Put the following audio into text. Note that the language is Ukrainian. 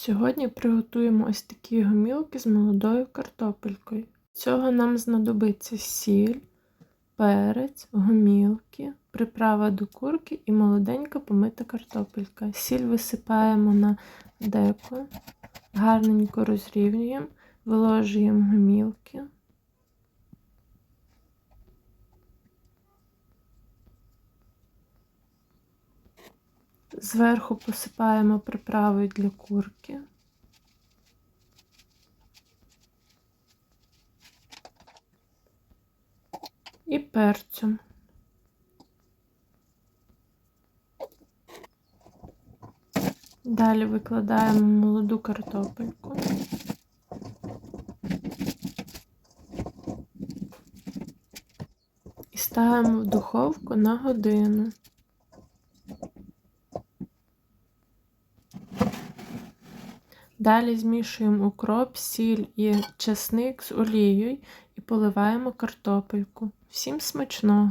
Сьогодні приготуємо ось такі гомілки з молодою картопелькою. Цього нам знадобиться сіль, перець, гомілки, приправа до курки і молоденька помита картопелька. Сіль висипаємо на деко, гарненько розрівнюємо, виложуємо гомілки. Зверху посипаємо приправою для курки. І перцем. Далі викладаємо молоду картопельку. І ставимо в духовку на годину. Далі змішуємо укроп, сіль і чесник з олією і поливаємо картопельку. Всім смачного!